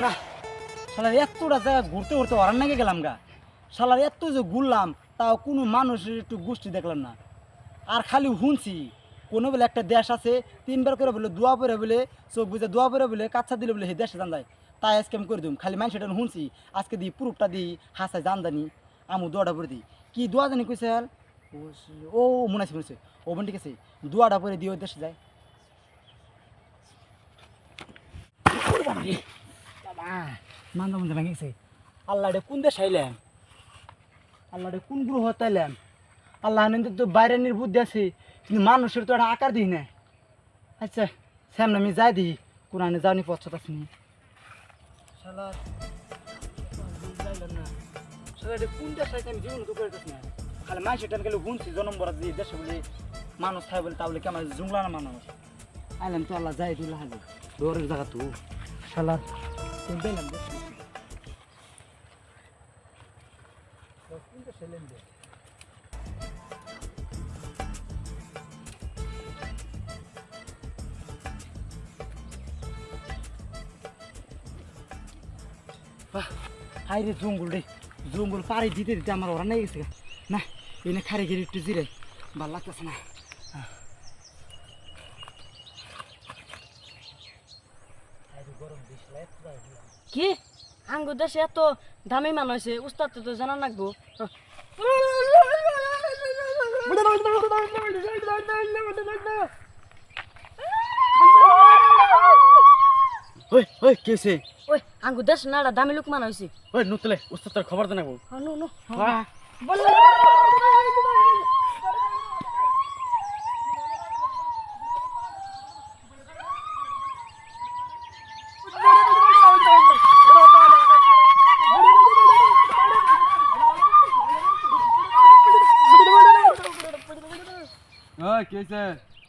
না, শালার এতটা জায়গা ঘুরতে ঘুরতে ওরার নাকি গেলাম গা। শালার এত যে ঘুরলাম, তাও কোনো মানুষের একটু গোষ্ঠী দেখলাম না। আর খালি শুনছি কোনো বলে একটা দেশ আছে, তিনবার করে বলে, দোয়া পরে বলে, চোখ বুঝে দোয়া পরে বলে কাচ্চা দিলে বলে সেই দেশে জান যায়। তাই আজকে আমি করে দিম, খালি মানুষ এটা শুনছি আজকে দিই পুরুপটা দিই হাসায় জান জানি, আমু দোয়াটা পরে দিই। কি দোয়া জানি কইছে ও মনে আছে, মনে ও বোন ঠিক আছে, দোয়াটা পরে দিয়ে দেশে যায়। মান্দা মন্দা আল্লাহ কোন দেশ আইলেন? আল্লাহ কোন গ্রহ তাইলেন? আল্লাহ নিন্দে তো বাইরে বুদ্ধি আছে, কিন্তু মানুষের তো একটা আকার দিই না আচ্ছা সামনে আমি যাই দিই কোরআনে যাওনি শালা, যাইলাম না। মানুষ দেশে বলে তাহলে কেমন জুংলা মানুষ? আইলাম তো আল্লাহ যাই দিল হাজে দৌড়ের জায়গা তো। শালা কোন দিলাম দেশ কোন দেশে লেন দে হাই রে জঙ্গল রে। জঙ্গল পাড়ি দিতে দিতে আমার ওরা নিয়ে গেছে না, এনে খারে গেলে একটু জিরে ভালো লাগতেছে না হ্যাঁ। কি? আঙ্গুর দেশে এত দামি মানুষ হয়েছে উস্তাদ তো জানা লাগবো। ওই ওই কে সে ওই আঙ্গুর দেশ না দামি লোক মানুষ হয়েছে। ওই নুতলে উস্তাদ খবর নো নো হ্যাঁ কি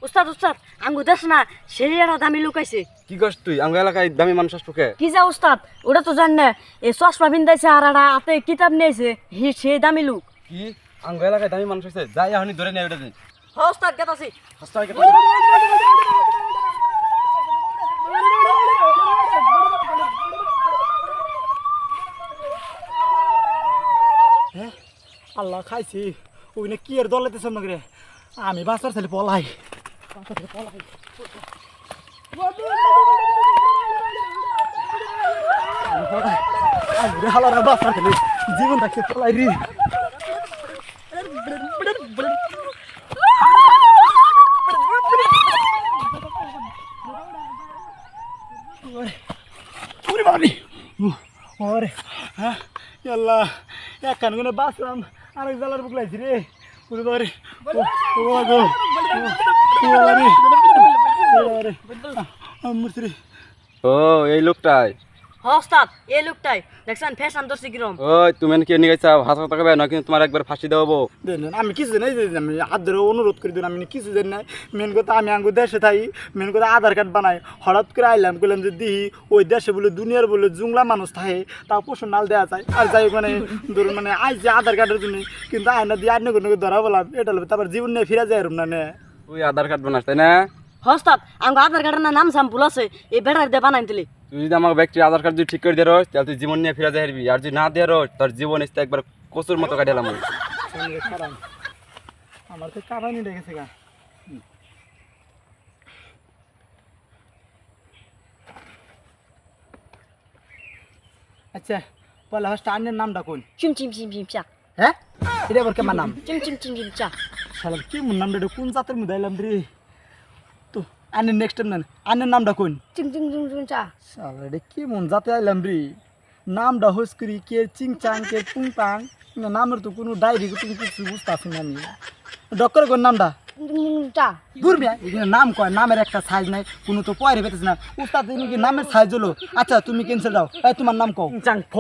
উস্তাদ উস্তাদ আঙ্গুর দেশ না সেই একটা দামি লোক আইছে। কি করছ তুই? আমার এলাকায় দামি মানুষ আসব কে? কি যা উস্তাদ ওটা তো জান না এই চশমা বিন্দাইছে আর একটা হাতে কিতাব নিয়েছে হি সেই দামি লোক। কি? আমার এলাকায় দামি মানুষ হয়েছে যাই এখনই ধরে নেই ওটা দিন হ্যাঁ উস্তাদ গেতাছি। হ্যাঁ আল্লাহ খাইছি। ওইনে কি এর দলাইতেছে আমাকে রে? আমি বাসার ছেলে পলাই। বাসার ছেলে পলাই হালারা বাসার ছেলে জীবন থাকছে পলাই রে? ওরে হ্যাঁ? আল্লাহ এক কান গুনে আরেক জালার বুক লাগছি রে। রে ও এই লোকটাই উস্তাদ এই লোকটাই। দেখছেন ফ্যাশন দর্শি কিরম। ওই তুমি কি নিয়ে গেছো? হাজার টাকা না কিন্তু তোমার একবার ফাঁসি দেবো আমি কিছু জানি যে আমি আদরে অনুরোধ করে দিন আমি কিছু জানি নাই। মেন কথা আমি আঙ্গু দেশে থাই মেন কথা আধার কার্ড বানাই। হঠাৎ করে আইলাম কইলাম যে দিহি ওই দেশে বলে দুনিয়ার বলে জুংলা মানুষ থাকে তা পশু নাল দেওয়া যায়। আর যাই মানে ধরুন মানে আইছে আধার কার্ডের জন্য কিন্তু আয়না দিয়ে আইনে কোনো ধরা বললাম। এটা হলো তারপর জীবন নিয়ে ফিরা যায় এরম না নে। তুই আধার কার্ড বানাস তাই না? উস্তাদ আঙ্গু আধার কার্ডের নাম সাম ভুল আছে এই বেড়ার দিয়ে বানাই দিলি। তুই যদি আমার ব্যক্তি আধার কার্ড যদি ঠিক করে দিয়ে রস তাহলে তুই জীবন নিয়ে ফিরে যাই আর যদি না দিয়ে রস তোর জীবন এসে একবার কচুর মতো কাটিয়ালাম আমার তো কারানি লেগেছে গা। আচ্ছা পয়লা ফার্স্ট আন্নের নামটা কোন চিম চিম চিম চিম চা। হ্যাঁ? এটা আবার কেমন নাম? চিম চিম চিম চিম চা। শালা কি নামটা কোন জাতের মধ্যে আইলাম রে? তো নেক্সট টাইম নেন। আন্নের নামটা কোন চিম চিম চিম চিম চা। শালা এটা কি মন জাতে আইলাম রে। নামটা হোস করি কে চিং চাং কে পুং পাং। না নামের তো কোনো ডায়েরি তুমি কিছু বুঝতে না আমি। ডক্টর কোন নামটা? চা নাম কয় নামের একটা সাইজ নাই কোনো তো পয়রে পেতেছে না। উস্তাদ তুমি কি নামের সাইজ হলো? আচ্ছা তুমি ক্যান্সেল দাও। এই তোমার নাম কও। চাং ফ।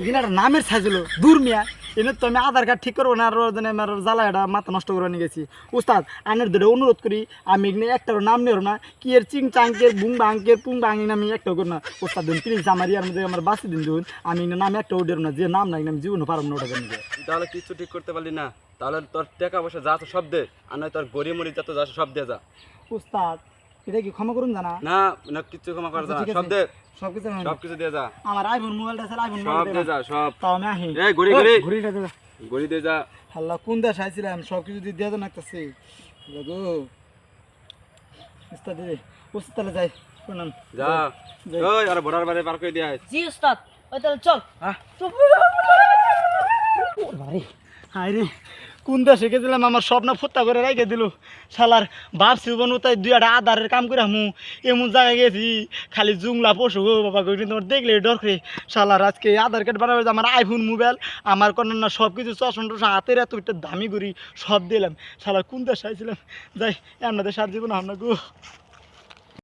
এখানে নামের সাইজ হলো দূর মিয়া। এনে তো আমি আধার কার্ড ঠিক করব না আর জানে আমার জ্বালা এটা মাথা নষ্ট করে নিয়ে গেছি। উস্তাদ আনের ধরে অনুরোধ করি আমি এখানে একটারও নাম নেব না। কি এর চিং চাং কে বুং বাং কে পুং বাং এখানে আমি একটাও করব না। উস্তাদ দিন প্লিজ আমার ইয়ার মধ্যে আমার বাসি দিন দিন আমি এখানে নাম একটাও দেব না। যে নাম না আমি জীবনে পারব না ওটা তাহলে কিছু ঠিক করতে পারলি না। তাহলে তোর টাকা পয়সা যা সব দে। আর নয় তোর গড়ি মরি যা তো যা সব দে যা। উস্তাদ এটা কি ক্ষমা করুন জানা? না না কিচ্ছু ক্ষমা করা আচ্ছা, ঠিক না। সব দে সব কিছু সব কিছু দিয়ে যা। আমার আইফোন মোবাইলটা আছে আইফোন সব দিয়ে যা সব। তাও আমি আহি এই, ঘুরি, ঘুরি। ঘুরিটা দে। গড়ি দিয়ে যা। আল্লাহ কোন দেশ আইছিলাম? সব কিছু দিয়ে দিয়ে নাকতেছি গো উস্তাদ দিদি উস্তাদ তাহলে যাই প্রণাম যা। ওই আর বর্ডার বাইরে পার করে দিয়ে জি উস্তাদ ওই তাহলে চল। হ্যাঁ চুপ। হাই রে কোন দেশে গেছিলাম আমার স্বপ্ন ফুত্তা করে রেখে দিল। শালার বাপ বোন তাই দুই একটা আধারের কাম করে আমু এমন জায়গায় গেছি, খালি জুংলা পশু গো, বাবা গো তোমার দেখলে ডর করে। শালার আজকে আধার কার্ড বানাবে আমার আইফোন মোবাইল আমার কোনো না সব কিছু চশমা টশা হাতের এত একটা দামি করি সব দিলাম। শালার কোন দেশে আইছিলাম? যাই আপনাদের সার জীবন আমরা গো।